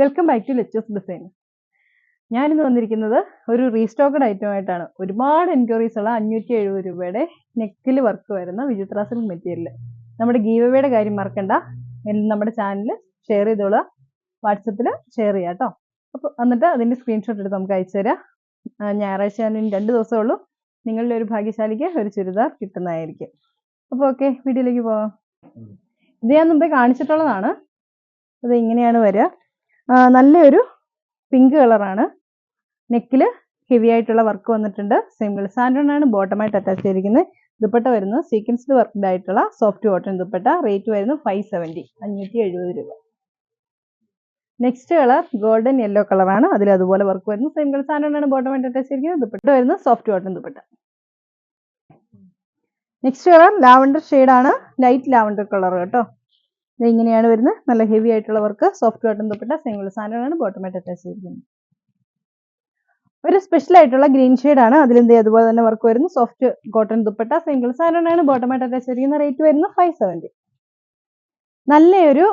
Welcome back to Lechu's design ഞാനിന്ന് വന്നിരിക്കുന്നത് ഒരു റീസ്റ്റോക്കഡ് ഐറ്റം ആയിട്ടാണ്. ഒരുപാട് എൻക്വയറീസ് ഉള്ള അഞ്ഞൂറ്റി എഴുപത് രൂപയുടെ നെക്കിൽ വർക്ക് വരുന്ന വിചിത്ര സിൽക്ക് മെറ്റീരിയൽ നമ്മുടെ ഗീവയുടെ കാര്യം മറക്കണ്ട. നമ്മുടെ ചാനൽ ഷെയർ ചെയ്തോളുക. വാട്സപ്പിൽ ഷെയർ ചെയ്യാം കേട്ടോ അപ്പോൾ എന്നിട്ട് അതിന്റെ സ്ക്രീൻഷോട്ട് എടുത്ത് നമുക്ക് അയച്ചു തരാം. ഞായറാഴ്ച ഞാൻ രണ്ട് ദിവസമേ ഉള്ളൂ. നിങ്ങളുടെ ഒരു ഭാഗ്യശാലിക്ക് ഒരു ചുരിദാർ കിട്ടുന്നതായിരിക്കും. അപ്പോൾ ഓക്കെ വീഡിയോയിലേക്ക് പോവാം. ഇത് ഞാൻ മുമ്പേ കാണിച്ചിട്ടുള്ളതാണ്. അത് ഇങ്ങനെയാണ് വരിക. നല്ലൊരു പിങ്ക് കളറാണ്. നെക്കിൽ ഹെവി ആയിട്ടുള്ള വർക്ക് വന്നിട്ടുണ്ട്. സിംഗിൾ സാൻഡാണ് ബോട്ടമായിട്ട് അറ്റാച്ച് ചെയ്തിരിക്കുന്നത്. ദുപ്പട്ട വരുന്നത് സീക്വൻസ്ഡ് വർക്ക്ഡ് ആയിട്ടുള്ള സോഫ്റ്റ് കോട്ടൺ ദുപ്പട്ട. റേറ്റ് വരുന്നത് ഫൈവ് സെവന്റി അഞ്ഞൂറ്റി എഴുപത് രൂപ നെക്സ്റ്റ് കളർ ഗോൾഡൻ യെല്ലോ കളറാണ് അതിൽ അതുപോലെ വർക്ക് വരുന്നു. സിംഗിൾ സാൻഡൺ ആണ് ബോട്ടമായിട്ട് അറ്റാച്ച് ചെയ്തിരിക്കുന്നത്. ദുപ്പട്ട വരുന്നത് soft cotton dupatta. Next colour lavender ആണ്. ലൈറ്റ് ലാവണ്ടർ കളർ കേട്ടോ. ഇത് ഇങ്ങനെയാണ് വരുന്നത്. നല്ല ഹെവി ആയിട്ടുള്ള work soft cotton dupatta single സാധനമാണ് ബോട്ടമായിട്ട് അറ്റാച്ച് ചെയ്തിരിക്കുന്നത്. ഒരു സ്പെഷ്യൽ ആയിട്ടുള്ള ഗ്രീൻ എന്ത് ചെയ്യും? അതുപോലെ തന്നെ വർക്ക് വരുന്നു. സോഫ്റ്റ് കോട്ടൺ ദുപ്പട്ട സിംഗിൾ സാധനമാണ് ബോട്ടമായിട്ട് അറ്റാച്ച് ചെയ്തിരിക്കുന്ന റേറ്റ് വരുന്നത് ഫൈവ് സെവന്റി നല്ലൊരു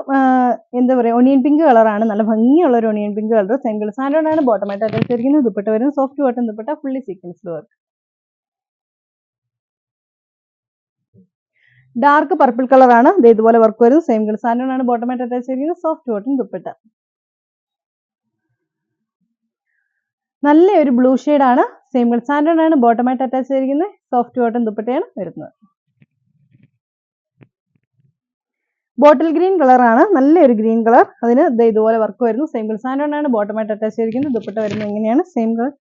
എന്താ പറയുക ഒണിയൻ പിങ്ക് കളറാണ് നല്ല ഭംഗിയുള്ള ഒരു ഒണിയൻ പിങ്ക് കളർ സിംഗിൾ സാധനമാണ് ബോട്ടമായിട്ട് അറ്റാച്ച് ചെയ്തിരിക്കുന്നത്. ദുപ്പട്ട വരുന്നത് soft cotton dupatta fully sequenced work dark purple കളറാണ് ഇത് ഇതുപോലെ വർക്ക് വരുന്നത് സെയിം സാധനമാണ് ബോട്ടമായിട്ട് അറ്റാച്ച് ചെയ്തിരിക്കുന്നത്. Soft cotton dupatta. നല്ല ഒരു ബ്ലൂ ആണ്. സെയിം സാൻഡൺ ബോട്ടമായിട്ട് അറ്റാച്ച് ചെയ്തിരിക്കുന്നത്. സോഫ്റ്റ് കോട്ടൺ ദുപ്പട്ടയാണ് വരുന്നത്. ബോട്ടിൽ ഗ്രീൻ കളറാണ് നല്ലൊരു ഗ്രീൻ കളർ അതിന് ഇതുപോലെ വർക്ക് വരുന്നു. സെയിം സാൻഡൺ ബോട്ടമായിട്ട് അറ്റാച്ച് ചെയ്തിരിക്കുന്നത്. ദുപ്പട്ട വരുന്നത് എങ്ങനെയാണ്? സെയിം കളർ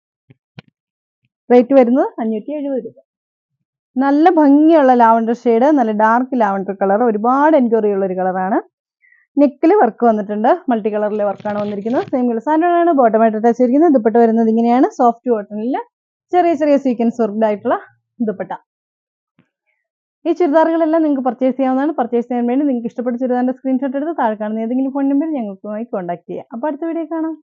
റേറ്റ് വരുന്നത് അഞ്ഞൂറ്റി എഴുപത് രൂപ. നല്ല ഭംഗിയുള്ള ലാവണ്ടർ ഷെയ്ഡ് നല്ല ഡാർക്ക് ലാവണ്ടർ കളർ ഒരുപാട് എൻക്വയറി ഉള്ള ഒരു കളറാണ്. നെക്കിൽ വർക്ക് വന്നിട്ടുണ്ട്. മൾട്ടി കളറിലെ വർക്കാണ് വന്നിരിക്കുന്നത്. Same colour. സാൻഡാണ് ബോട്ടമായിട്ട് അറ്റാച്ച് ചെയ്തിരിക്കുന്നത് ദുപ്പട്ട വരുന്നത് ഇങ്ങനെയാണ്. സോഫ്റ്റ് കോട്ടണിൽ ചെറിയ ചെറിയ സീക്വൻസ് വർക്ക്ഡ് ആയിട്ടുള്ള ദുപ്പട്ട ഈ ചുരിദാറുകളെല്ലാം നിങ്ങൾക്ക് പർച്ചേസ് ചെയ്യാവുന്നതാണ്. പർച്ചേസ് ചെയ്യാൻ വേണ്ടി നിങ്ങൾക്ക് ഇഷ്ടപ്പെട്ട ചുരിദാറിന്റെ സ്ക്രീൻഷോട്ട് എടുത്ത് താഴെ കാണുന്ന ഏതെങ്കിലും ഫോൺ നമ്പറിൽ ഞങ്ങൾക്കുമായി കോൺടാക്ട് ചെയ്യാം. അപ്പോൾ അടുത്ത വീഡിയോ കാണാം.